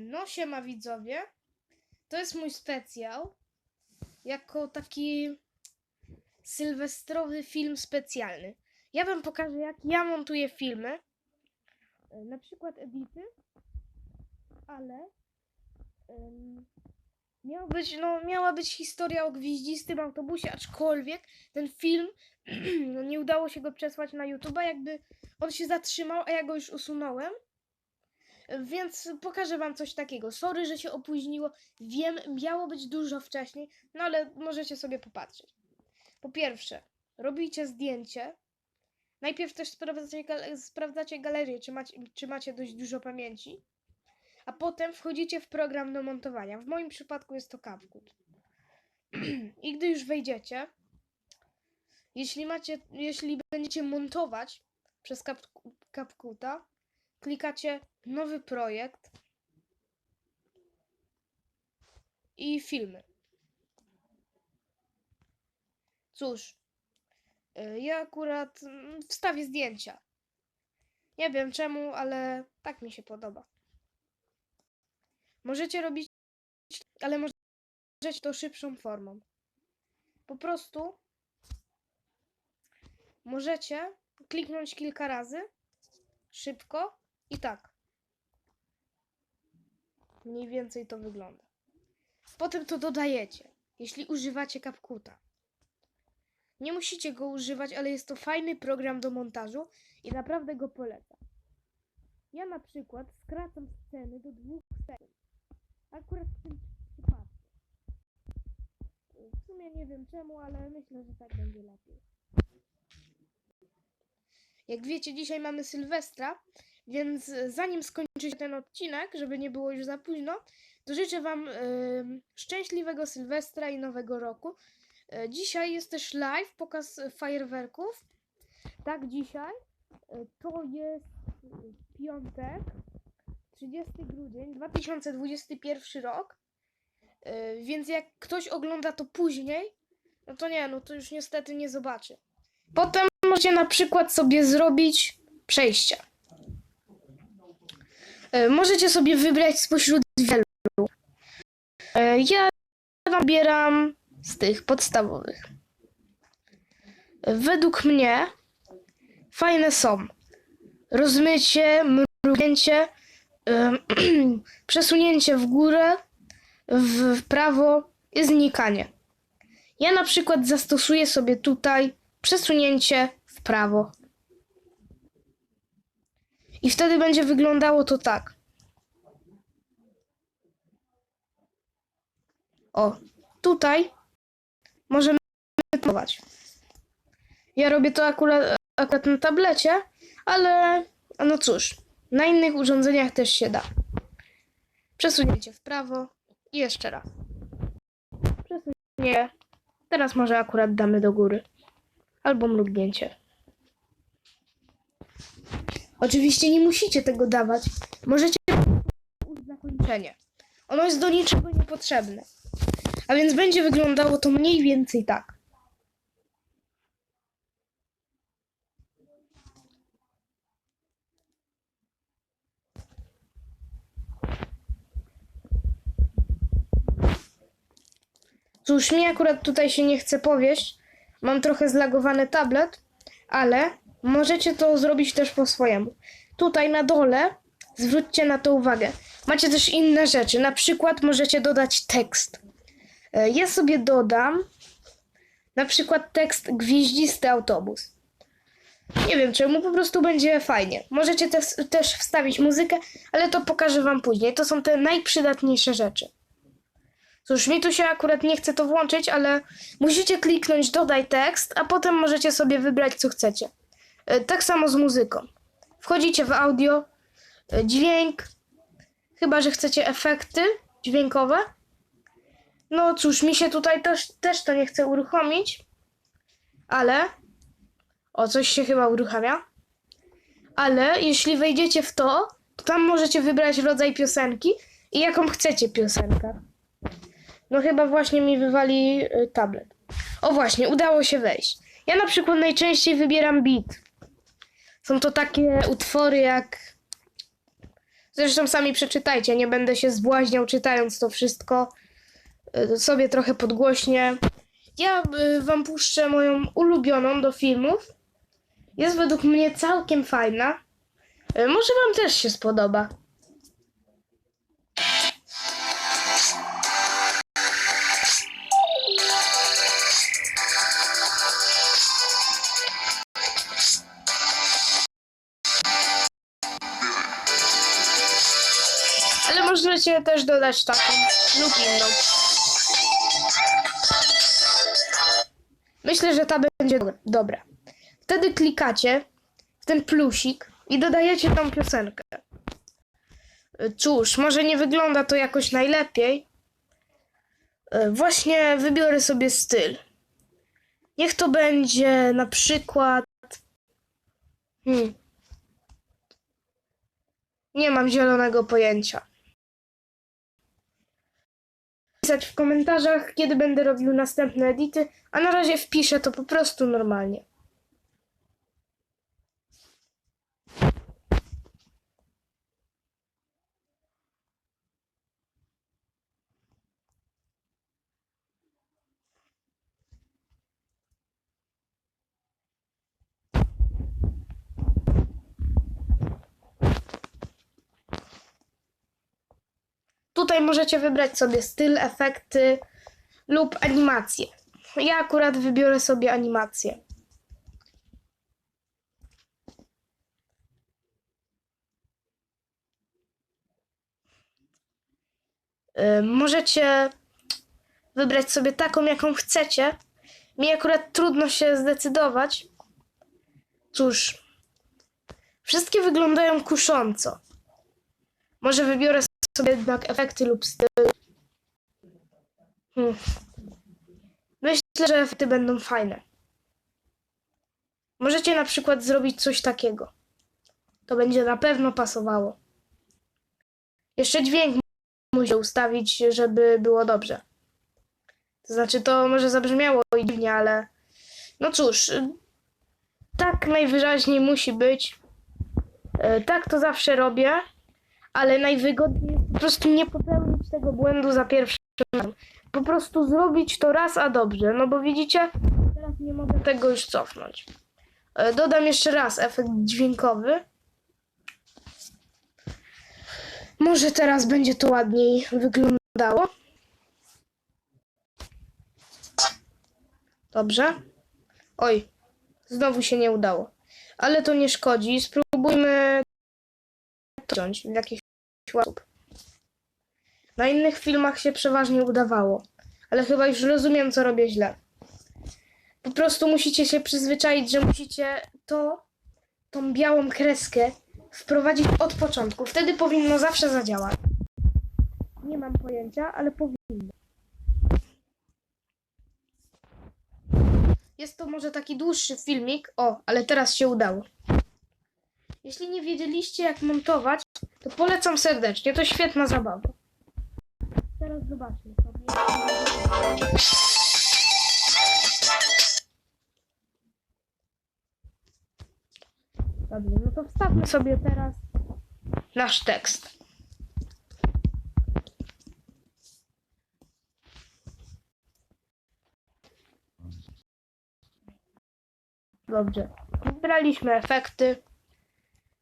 No siema widzowie. To jest mój specjal. Jako taki sylwestrowy film specjalny. Ja wam pokażę jak ja montuję filmy. Yy, Na przykład edity. Ale ym, miał być, no, miała być historia o gwieździstym autobusie, aczkolwiek ten film no, nie udało się go przesłać na YouTube, jakby on się zatrzymał, a ja go już usunąłem. Więc pokażę wam coś takiego. Sorry, że się opóźniło. Wiem, miało być dużo wcześniej, no ale możecie sobie popatrzeć. Po pierwsze, robicie zdjęcie. Najpierw też sprawdzacie, gal- sprawdzacie galerię, czy macie, czy macie dość dużo pamięci. A potem wchodzicie w program do montowania. W moim przypadku jest to CapCut. I gdy już wejdziecie, jeśli macie, jeśli będziecie montować przez Cap- CapCuta, klikacie nowy projekt i filmy. Cóż, y, ja akurat wstawię zdjęcia. Nie wiem czemu, ale tak mi się podoba. Możecie robić, ale możecie to szybszą formą. Po prostu możecie kliknąć kilka razy szybko i tak. Mniej więcej to wygląda. Potem to dodajecie, jeśli używacie CapCuta. Nie musicie go używać, ale jest to fajny program do montażu i naprawdę go polecam. Ja na przykład skracam sceny do dwóch sekund. Akurat w tym przypadku. W sumie nie wiem czemu, ale myślę, że tak będzie lepiej. Jak wiecie, dzisiaj mamy Sylwestra, więc e, zanim skończy się ten odcinek, żeby nie było już za późno, to życzę Wam em, szczęśliwego Sylwestra i Nowego Roku. E, dzisiaj jest też live, pokaz fajerwerków. Tak, dzisiaj. E, to jest piątek, 30 grudzień 2021 rok. E, więc jak ktoś ogląda to później, no to nie, no to już niestety nie zobaczy. Potem możecie na przykład sobie zrobić przejścia. E, Możecie sobie wybrać spośród wielu. E, Ja nabieram z tych podstawowych. E, Według mnie fajne są rozmycie, mrugnięcie, em, przesunięcie w górę, w prawo i znikanie. Ja na przykład zastosuję sobie tutaj przesunięcie w prawo. I wtedy będzie wyglądało to tak. O, tutaj możemy próbować. Ja robię to akurat, akurat na tablecie, ale no cóż, na innych urządzeniach też się da. Przesunięcie w prawo i jeszcze raz. Przesunięcie. Teraz może akurat damy do góry. Albo mrugnięcie. Oczywiście nie musicie tego dawać. Możecie zakończenie. Ono jest do niczego niepotrzebne. A więc będzie wyglądało to mniej więcej tak. Cóż, mi akurat tutaj się nie chce powieść. Mam trochę zlagowany tablet, ale możecie to zrobić też po swojemu. Tutaj na dole zwróćcie na to uwagę. Macie też inne rzeczy. Na przykład możecie dodać tekst. E, Ja sobie dodam na przykład tekst gwieździsty autobus. Nie wiem czemu, po prostu będzie fajnie. Możecie też, też wstawić muzykę, ale to pokażę wam później. To są te najprzydatniejsze rzeczy. Cóż, mi tu się akurat nie chce to włączyć, ale musicie kliknąć dodaj tekst, a potem możecie sobie wybrać co chcecie. E, Tak samo z muzyką. Wchodzicie w audio, e, dźwięk, chyba że chcecie efekty dźwiękowe. No cóż, mi się tutaj też, też to nie chce uruchomić, ale o coś się chyba uruchamia. Ale jeśli wejdziecie w to, to tam możecie wybrać rodzaj piosenki i jaką chcecie piosenkę. No chyba właśnie mi wywali y, tablet. O właśnie, udało się wejść. Ja na przykład najczęściej wybieram beat. Są to takie utwory jak Zresztą sami przeczytajcie, nie będę się zbłaźniał czytając to wszystko. Y, Sobie trochę podgłośnie. Ja y, wam puszczę moją ulubioną do filmów. Jest według mnie całkiem fajna. Y, Może wam też się spodoba. Możecie też dodać taką lub inną. Myślę, że ta będzie dobra-. Wtedy klikacie w ten plusik i dodajecie tą piosenkę. Cóż, może nie wygląda to jakoś najlepiej. Y, Właśnie wybiorę sobie styl. Niech to będzie na przykład. Hmm. Nie mam zielonego pojęcia. Pisać w komentarzach, kiedy będę robił następne edity, a na razie wpiszę to po prostu normalnie. Tutaj możecie wybrać sobie styl, efekty lub animację. Ja akurat wybiorę sobie animację. Możecie wybrać sobie taką, jaką chcecie. Mi akurat trudno się zdecydować. Cóż, wszystkie wyglądają kusząco. Może wybiorę sobie jednak efekty lub styl. Hmm. Myślę, że efekty będą fajne. Możecie na przykład zrobić coś takiego. To będzie na pewno pasowało. Jeszcze dźwięk muszę ustawić, żeby było dobrze. To znaczy, to może zabrzmiało i dziwnie, ale no cóż, tak najwyraźniej musi być. Y, Tak to zawsze robię ale najwygodniej po prostu nie popełnić tego błędu za pierwszym razem. Po prostu zrobić to raz, a dobrze. No bo widzicie, teraz nie mogę tego już cofnąć. E, Dodam jeszcze raz efekt dźwiękowy. Może teraz będzie to ładniej wyglądało. Dobrze. Oj, znowu się nie udało. Ale to nie szkodzi. Spróbujmy to wziąć w jakiś sposób. Na innych filmach się przeważnie udawało, ale chyba już rozumiem, co robię źle. Po prostu musicie się przyzwyczaić, że musicie to, tą białą kreskę wprowadzić od początku. Wtedy powinno zawsze zadziałać. Nie mam pojęcia, ale powinno. Jest to może taki dłuższy filmik. O, ale teraz się udało. Jeśli nie wiedzieliście, jak montować, to polecam serdecznie. To świetna zabawa. Teraz zobaczmy sobie. Dobrze, no to wstawmy sobie teraz nasz tekst. Dobrze. Wybraliśmy efekty.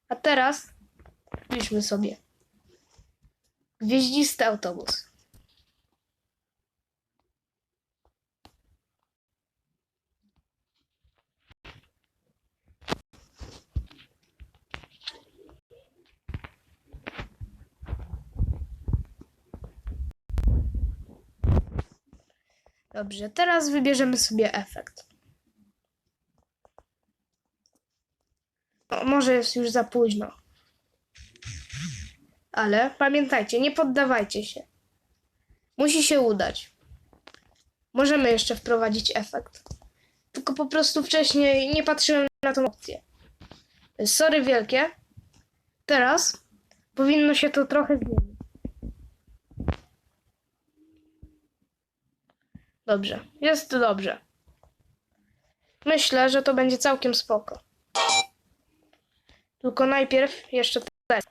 A teraz wpiszmy sobie gwieździsty autobus. Dobrze, teraz wybierzemy sobie efekt. No, może jest już za późno. Ale pamiętajcie, nie poddawajcie się. Musi się udać. Możemy jeszcze wprowadzić efekt. Tylko po prostu wcześniej nie patrzyłem na tą opcję. Sorry wielkie. Teraz powinno się to trochę zmienić. Dobrze, jest dobrze. Myślę, że to będzie całkiem spoko. Tylko najpierw jeszcze test.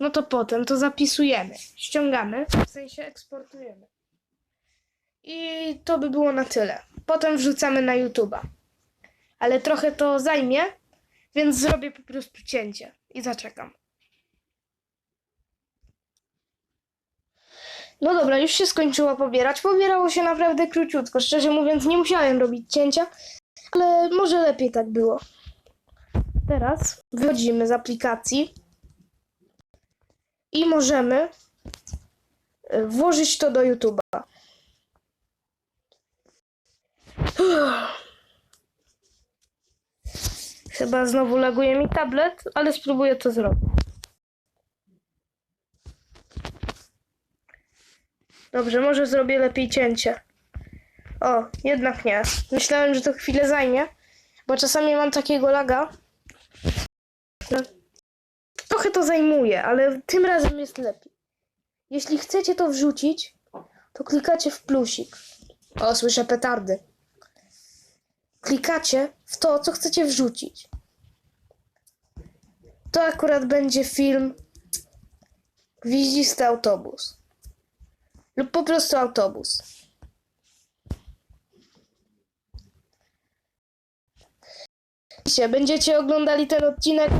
No to potem to zapisujemy, ściągamy, w sensie eksportujemy. I to by było na tyle. Potem wrzucamy na YouTube'a. Ale trochę to zajmie, więc zrobię po prostu cięcie i zaczekam. No dobra, już się skończyło pobierać. Pobierało się naprawdę króciutko. Szczerze mówiąc, nie musiałem robić cięcia, ale może lepiej tak było. Teraz wychodzimy z aplikacji i możemy y, włożyć to do YouTube'a. Chyba znowu laguje mi tablet, ale spróbuję to zrobić. Dobrze, może zrobię lepiej cięcie. O, jednak nie. Myślałem, że to chwilę zajmie, bo czasami mam takiego laga. Trochę to zajmuje, ale tym razem jest lepiej. Jeśli chcecie to wrzucić, to klikacie w plusik. O, słyszę petardy. Klikacie w to, co chcecie wrzucić. To akurat będzie film Gwiździsty autobus. Lub po prostu autobus. Będziecie oglądali ten odcinek,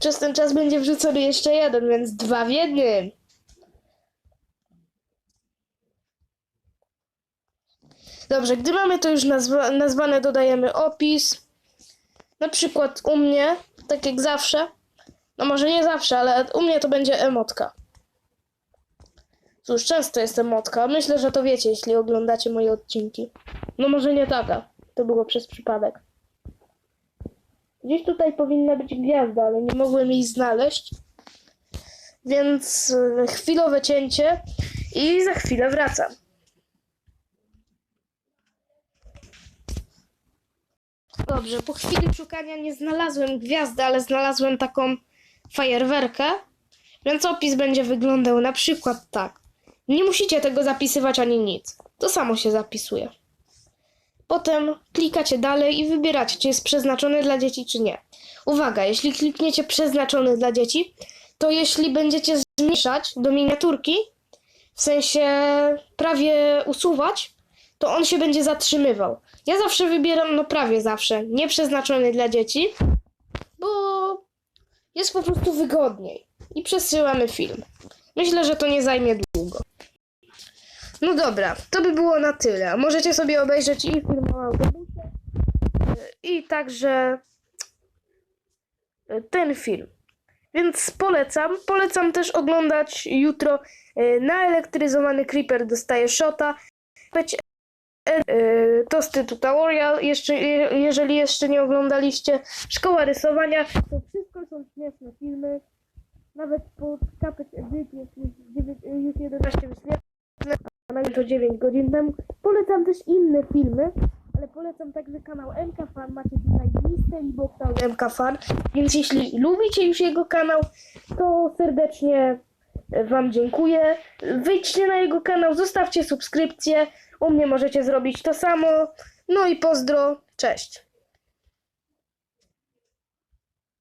przez ten czas będzie wrzucony jeszcze jeden, więc dwa w jednym. Dobrze, gdy mamy to już nazwa nazwane, dodajemy opis. Na przykład u mnie, tak jak zawsze, no może nie zawsze, ale u mnie to będzie emotka. Cóż, często jest emotka. Myślę, że to wiecie, jeśli oglądacie moje odcinki. No może nie taka. To było przez przypadek. Gdzieś tutaj powinna być gwiazda, ale nie mogłem jej znaleźć. Więc e, chwilowe cięcie i za chwilę wracam. Dobrze, po chwili szukania nie znalazłem gwiazdy, ale znalazłem taką fajerwerkę. Więc opis będzie wyglądał na przykład tak. Nie musicie tego zapisywać ani nic. To samo się zapisuje. Potem klikacie dalej i wybieracie, czy jest przeznaczony dla dzieci, czy nie. Uwaga, jeśli klikniecie przeznaczony dla dzieci, to jeśli będziecie zmniejszać do miniaturki, w sensie prawie usuwać, to on się będzie zatrzymywał. Ja zawsze wybieram, no prawie zawsze, nieprzeznaczony dla dzieci, bo jest po prostu wygodniej. I przesyłamy film. Myślę, że to nie zajmie długo. No dobra, to by było na tyle. Możecie sobie obejrzeć i film o autobusie, y, i także y, ten film. Więc polecam. Polecam też oglądać jutro y, naelektryzowany Creeper dostaje shota. Być y, Tosty tutorial, jeszcze, je- jeżeli jeszcze nie oglądaliście Szkoła rysowania, to wszystko są śmieszne filmy. Nawet pod kapeć edyt jest już, dziewię- już 11 wyświetleń, a na to 9 godzin temu. Polecam też inne filmy, ale polecam także kanał MK Fan. Macie tutaj listę i od MK Fan, więc jeśli lubicie już jego kanał, to serdecznie Wam dziękuję. Wyjdźcie na jego kanał, zostawcie subskrypcję. U mnie możecie zrobić to samo. No i pozdro, cześć.